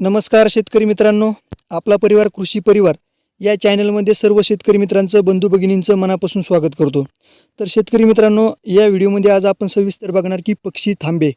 नमस्कार शेतकरी मित्रांनो आपला परिवार कृषी परिवार या चॅनलमध्ये सर्व शेतकरी मित्रांचं बंधू भगिनींचं मनापासून स्वागत करतो. तर शेतकरी मित्रांनो या व्हिडिओमध्ये आज आपण सविस्तर बघणार की पक्षी थांबे.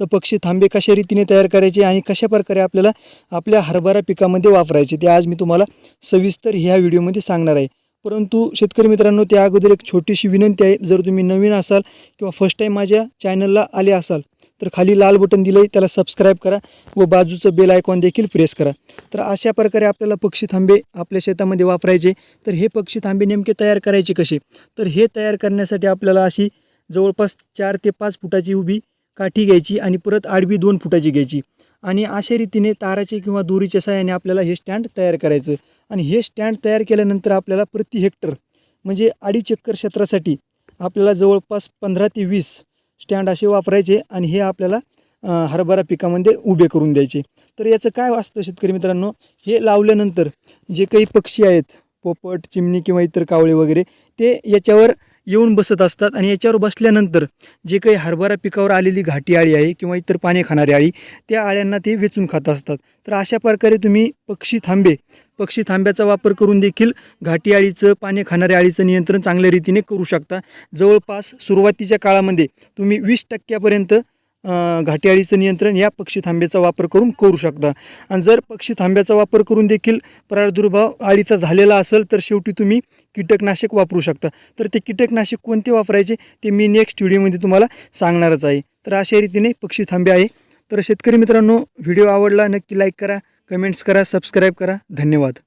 तर पक्षी थांबे कशा रीतीने तयार करायचे आणि कशा प्रकारे आपल्याला आपल्या हरभरा पिकामध्ये वापरायचे ते आज मी तुम्हाला सविस्तर ह्या व्हिडिओमध्ये सांगणार आहे. परंतु शेतकरी मित्रांनो त्या अगोदर एक छोटीशी विनंती आहे. जर तुम्ही नवीन असाल किंवा फर्स्ट टाईम माझ्या चॅनलला आले असाल तर खाली लाल बटन दिलं आहे त्याला सबस्क्राईब करा व बाजूचं बेल आयकॉन देखील प्रेस करा. तर अशा प्रकारे आपल्याला पक्षी थांबे आपल्या शेतामध्ये वापरायचे. तर हे पक्षी थांबे नेमके तयार करायचे कसे? तर हे तयार करण्यासाठी आपल्याला अशी जवळपास चार ते पाच फुटाची उभी काठी घ्यायची आणि परत आडवी दोन फुटाची घ्यायची. आणि अशा रीतीने ताराचे किंवा दोरीच्या सहाय्याने आपल्याला हे स्टँड तयार करायचं. आणि हे स्टँड तयार केल्यानंतर आपल्याला प्रति हेक्टर म्हणजे अडीच एकर क्षेत्रासाठी आपल्याला जवळपास पंधरा ते वीस स्टँड असे वापरायचे आणि हे आपल्याला हरभरा पिकामध्ये उभे करून द्यायचे. तर याचं काय असतं शेतकरी मित्रांनो? हे लावल्यानंतर जे काही पक्षी आहेत पोपट चिमणी किंवा इतर कावळे वगैरे ते याच्यावर येऊन बसत असतात आणि याच्यावर बसल्यानंतर जे काही हरभरा पिकावर आलेली घाटी आळी आहे किंवा इतर पाने खाणारी आळी त्या आळ्यांना ते वेचून खात असतात. तर अशा प्रकारे तुम्ही पक्षी थांबे. पक्षी थांब्याचा वापर करून देखील घाटी आळीचं पाने खाणाऱ्या आळीचं नियंत्रण चांगल्या रीतीने करू शकता. जवळपास सुरुवातीच्या काळामध्ये तुम्ही वीस टक्क्यापर्यंत घाटीआळीचं नियंत्रण या पक्षी थांब्याचा वापर करून करू शकता. आणि जर पक्षी थांब्याचा वापर करून देखील प्रादुर्भाव आळीचा झालेला असेल तर शेवटी तुम्ही कीटकनाशक वापरू शकता. तर ते कीटकनाशक कोणते वापरायचे ते मी नेक्स्ट व्हिडिओमध्ये तुम्हाला सांगणारच आहे. तर अशा रीतीने पक्षी थांबे आहे. तर शेतकरी मित्रांनो व्हिडिओ आवडला नक्की लाईक करा कमेंट्स करा सबस्क्राईब करा. धन्यवाद.